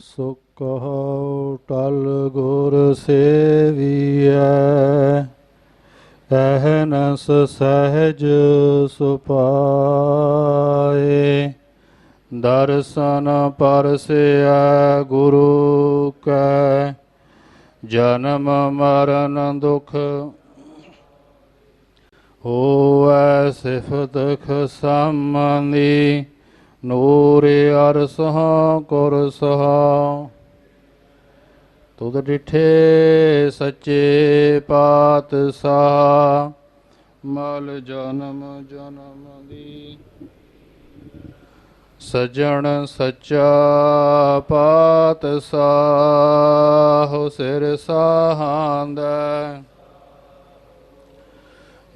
ਸੁਖਹੁ ਟਲ ਗੁਰ ਸੇਵੀਐ, ਅਹਨਸ ਸਹਿਜ ਸੁਪਾਏ। ਦਰਸ਼ਨ ਪਰਸਿਆ ਗੁਰੂ ਕੈ, ਜਨਮ ਮਰਨ ਦੁਖ ਹੋਵੈ ਸਿਫਤ ਖਸਮਨੀ ਨੂਰ ਅਰਸਹ ਕੁਰ ਸਹਾ। ਤੁਧ ਡਿਠੇ ਸੱਚੇ ਪਾਤਸ਼ਾਹ, ਮਲ ਜਨਮ ਜਨਮ ਦੀ। ਸਜਣ ਸੱਚਾ ਪਾਤਸ਼ਾਹ ਸਿਰ ਸਾਹਾਂਦਾ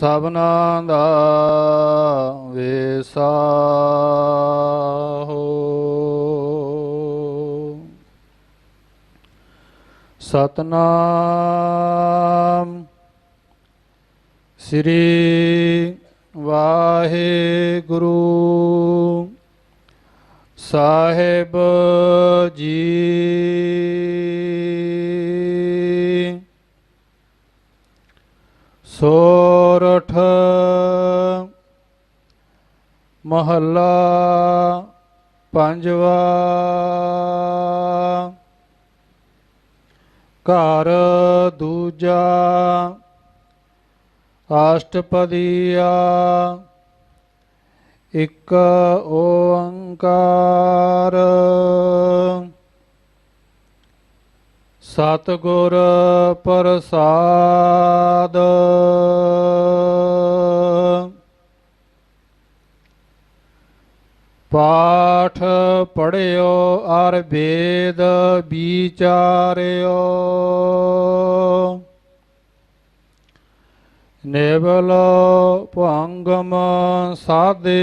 ਸਭਨਾ ਦਾ ਵੇਸਾ ਹੋ। ਸਤਨਾਮ ਸ੍ਰੀ ਵਾਹਿਗੁਰੂ ਸਾਹਿਬ ਜੀ। ਸ਼ੋ ਸੋਰਠ ਮਹੱਲਾ ਪੰਜਵਾ ਘਰ ਦੂਜਾ ਅਸ਼ਟਪਦੀਆ ਇੱਕ ਓੰਕਾਰ ਸਤਿਗੁਰ ਪ੍ਰਸਾਦ। ਪਾਠ ਪੜਿਓ ਅਰ ਵੇਦ ਵਿਚਾਰਿਓ। ਨੇਵਲ ਭੰਗਮ ਸਾਦੇ।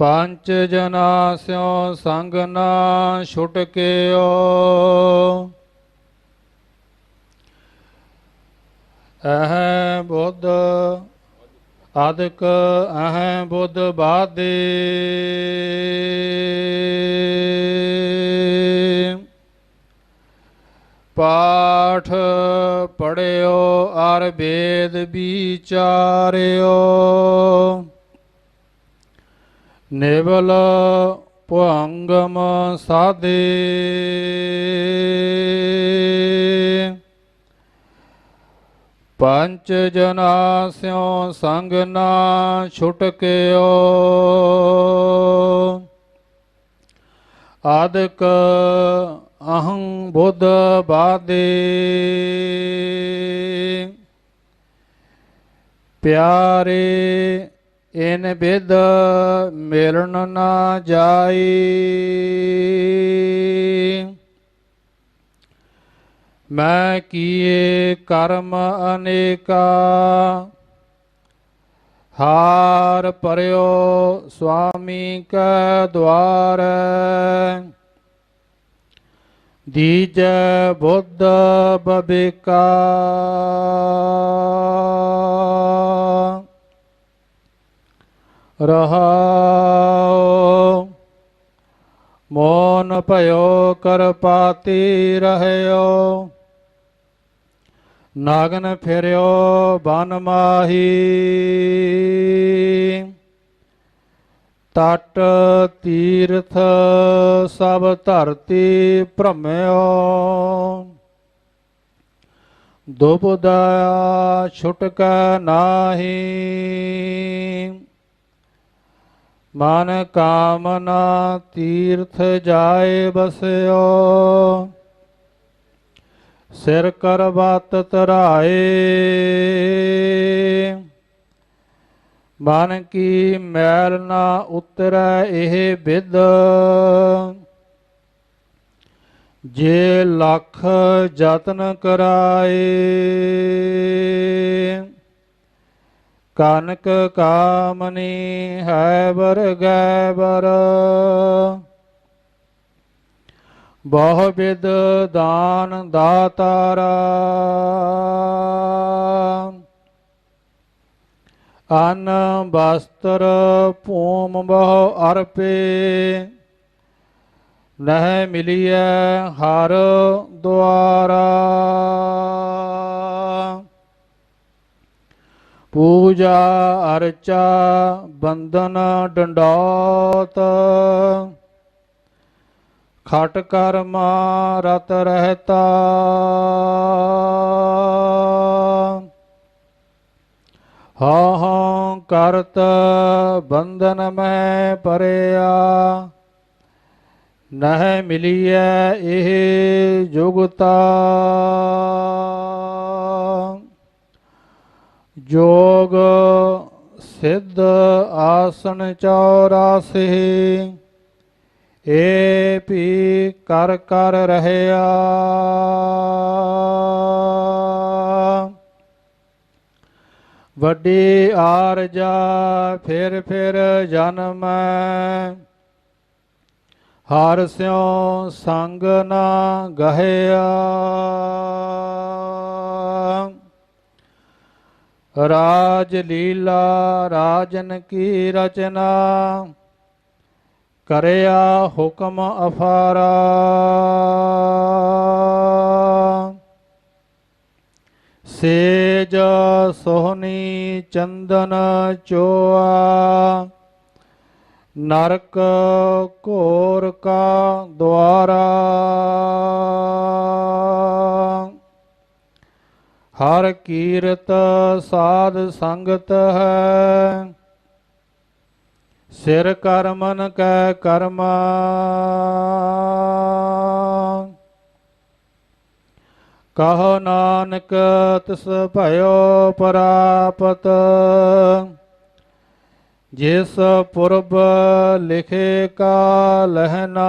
ਪੰਜ ਜਨਾ ਸਿਓ ਸੰਗ ਨਾ ਛੁਟਕਿਓ ਅਹ ਬੁੱਧ ਆਦਿਕ ਅਹ ਬੁੱਧ ਬਾਦੇ ਪਾਠ ਪੜਿਓ, ਅਰ ਵੇਦ ਵਿਚਾਰਿਓ। ਨੇਵਲ ਭੰਗਮ ਸਾਦੇ ਪੰਜ ਜਨਾ ਸਿਓ ਸੰਗ ਨਾ ਛੁਟਕਿਓ ਆਦਕ ਅਹੰ ਬੁੱਧ ਬਾਦੇ। ਪਿਆਰੇ ਇਨ ਬਿਦ ਮਿਲਣ ਨਾ ਜਾਈ। ਮੈਂ ਕੀਏ ਕਰਮ ਅਨੇਕਾ, ਹਾਰ ਪਰਿਓ ਸੁਆਮੀ ਕੈ ਦਵਾਰ ਦੀਜੈ ਬੁੱਧ ਬਬਿਕਾ। ਰਹਾਉ ਮੋਨ ਭਇਓ ਕਰਪਾਤੀ ਰਹਿਓ। ਨਾਗਨ ਫਿਰਿਓ, ਬਨ ਮਾਹੀ। ਤਟ ਤੀਰਥ ਸਭ ਧਰਤੀ ਭ੍ਰਮਿਓ। ਦੁਬਦਾ ਛੁਟਕਾ ਨਾਹੀ। ਮਨ ਕਾਮਨਾ ਤੀਰਥ ਜਾਏ ਬਸਿਓ। ਸਿਰ ਕਰ ਕਰਬਤ ਤਰਾਏ ਮਨ ਕੀ ਮੈਲ ਨਾ ਉਤਰੈ ਇਹ ਬਿਦ। ਜੇ ਲੱਖ ਯਤਨ ਕਰਾਏ। ਕਨਕ ਕਾਮਨੀ ਹੈ ਵਰਗੈ ਬਰ ਬਹੁ ਬਿਦ ਦਾਨ ਦਾਤਾਰਾ। ਅਨ ਬਸਤਰ ਭੂਮ ਬਹੁ ਅਰਪੇ। ਨਹਿ ਮਿਲੀਐ ਹਰ ਦੁਆਰਾ। ਪੂਜਾ ਅਰਚਾ ਬੰਦਨ ਡੰਡੌਤ। ਖਟ ਕਰਮਾ ਰਤ ਰਹਤਾ। ਹਾਂ ਹਾਂ ਕਰਤ ਬੰਧਨ ਮੈਂ ਪਰਿਆ। ਨਹਿ ਮਿਲੀਐ ਇਹ ਜੁਗਤਾ। ਜੋਗ ਸਿੱਧ ਆਸਨ ਚੌਰਾਸੀ। ਏ ਪੀ ਕਰ ਕਰ ਰਹਿਆ। ਵੱਡੀ ਆਰਜਾ ਫਿਰ ਫਿਰ ਜਨਮ। ਹਰ ਸਿਉ ਸੰਗ ਨਾ ਗਹਿਆ। ਰਾਜ ਲੀਲਾ ਰਾਜਨ ਕੀ ਰਚਨਾ? ਕਰਿਆ ਹੁਕਮ ਅਫਾਰਾ। ਸੇਜ ਸੋਹਣੀ ਚੰਦਨ ਚੋਆ। ਨਰਕ ਘੋਰ ਕਾ ਦੁਆਰਾ। ਹਰ ਕੀਰਤ ਸਾਧ ਸੰਗਤ ਹੈ। ਸਿਰ ਕਰਮਨ ਕੈ ਕਰਮ। ਕਹੋ ਨਾਨਕ ਤਿਸ ਭਇਓ ਪ੍ਰਾਪਤ। ਜਿਸ ਪੁਰਬ ਲਿਖੇ ਕਾ ਲਹਿਨਾ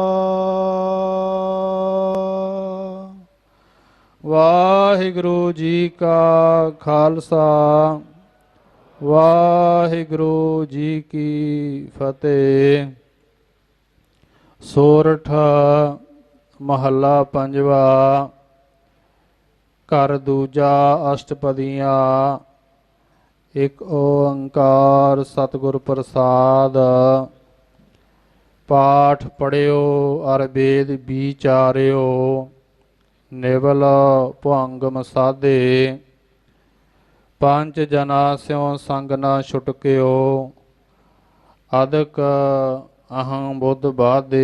ਵਾਹਿਗੁਰੂ ਜੀ ਕਾ ਖਾਲਸਾ, ਵਾਹਿਗੁਰੂ ਜੀ ਕੀ ਫਤਿਹ। ਸੋਰਠ ਮਹੱਲਾ ਪੰਜਵਾ, ਘਰ ਦੂਜਾ ਅਸ਼ਟਪਦੀਆਂ, ਇਕ ਓੰਕਾਰ ਸਤਿਗੁਰ ਪ੍ਰਸਾਦ। ਪਾਠ ਪੜਿਓ, ਅਰ ਵੇਦ ਵਿਚਾਰਿਓ ਨਿਵਲ ਭੰਗਮ ਸਾਧੇ ਪੰਜ ਜਨਾ ਸਿਉ ਸੰਗ ਨਾ ਛੁਟਕਿਓ ਅਦਕ ਅਹੰ ਬੁੱਧ ਬਾਦੇ